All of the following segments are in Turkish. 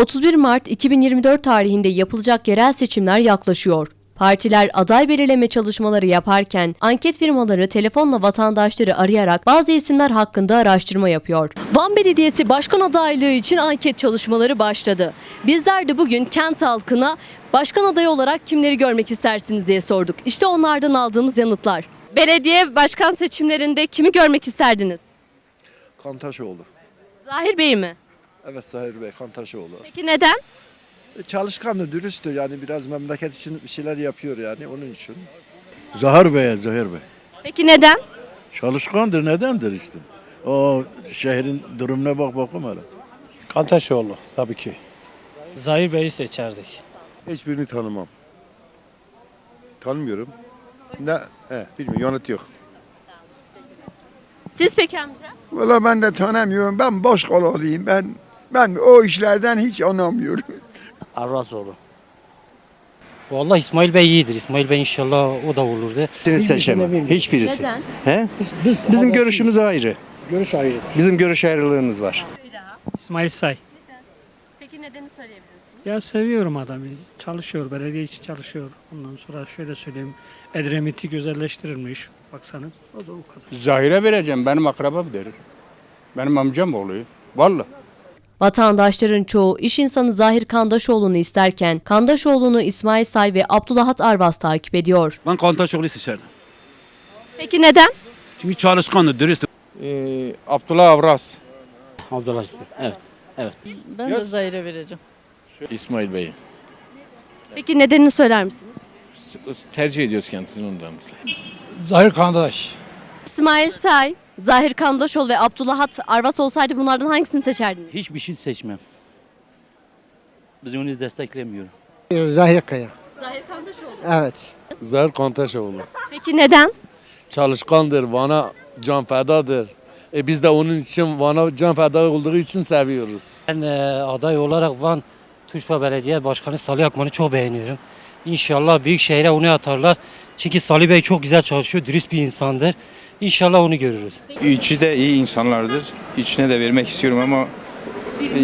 31 Mart 2024 tarihinde yapılacak yerel seçimler yaklaşıyor. Partiler aday belirleme çalışmaları yaparken anket firmaları telefonla vatandaşları arayarak bazı isimler hakkında araştırma yapıyor. Van Belediyesi başkan adaylığı için anket çalışmaları başladı. Bizler de bugün kent halkına başkan adayı olarak kimleri görmek istersiniz diye sorduk. İşte onlardan aldığımız yanıtlar. Belediye başkan seçimlerinde kimi görmek isterdiniz? Kantaşoğlu. Zahir Bey mi? Evet Zahir Bey Kantaşoğlu. Peki neden? E, Çalışkandı, dürüsttü yani biraz memleket için bir şeyler yapıyor yani onun için. Zahir Bey, Zahir Bey. Peki neden? Çalışkandır, nedendir işte. O şehrin durumuna bak bakalım hele. Kantaşoğlu tabii ki. Zahir Bey'i seçerdik. Hiçbirini tanımam. Tanımıyorum. Ne? He, bilmiyorum. Yanıt yok. Siz peki amca? Valla ben de tanımıyorum. Ben boş kol olayım. Ben ben o işlerden hiç anlamıyorum. Arvazoğlu. Vallahi İsmail Bey iyidir. İsmail Bey inşallah o da olurdu. Hiçbirini seçemem. Hiçbirisi. Neden? He? Bizim görüşümüz ayrı. Görüş ayrı. Bizim görüş ayrılığımız var. İsmail Say. Peki nedeni söyleyebilirsiniz? Ya seviyorum adamı. Çalışıyor, belediye için çalışıyor. Ondan sonra şöyle söyleyeyim. Edremit'i güzelleştirilmiş. Baksanız o da o kadar. Zahire vereceğim. Benim akrabamdır. Benim amcam oluyor. Vallahi. Vatandaşların çoğu iş insanı Zahir Kandaşoğlu'nu isterken Kandaşoğlu'nu İsmail Say ve Abdullahat Arvas takip ediyor. Ben Kantaşoğlu'yu seçerdim. Peki neden? Çünkü çalışkandı, dürüst. Ee, Abdullah Avras. Abdullah işte. Evet. Ben de Zahir'e vereceğim. İsmail Bey. Peki nedenini söyler misiniz? Tercih ediyoruz kendisini ondan. Zahir Kandaş. İsmail Say, Zahir Kandaşoğlu ve Abdullahat Arvas olsaydı bunlardan hangisini seçerdiniz? Hiçbir şey seçmem. Biz onu desteklemiyoruz. Zahir Kaya. Zahir Kandaşoğlu. Evet. Zahir Kantaşoğlu. Peki neden? Çalışkandır. Van'a can fedadır. E biz de onun için Van'a can feda olduğu için seviyoruz. Ben e, aday olarak Van Tuşba Belediye Başkanı Salih Akman'ı çok beğeniyorum. İnşallah büyük şehre onu atarlar. Çünkü Salih Bey çok güzel çalışıyor, dürüst bir insandır. İnşallah onu görürüz. Üçü de iyi insanlardır. Üçüne de vermek istiyorum ama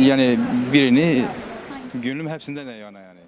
yani birini gönlüm hepsinden de yana yani.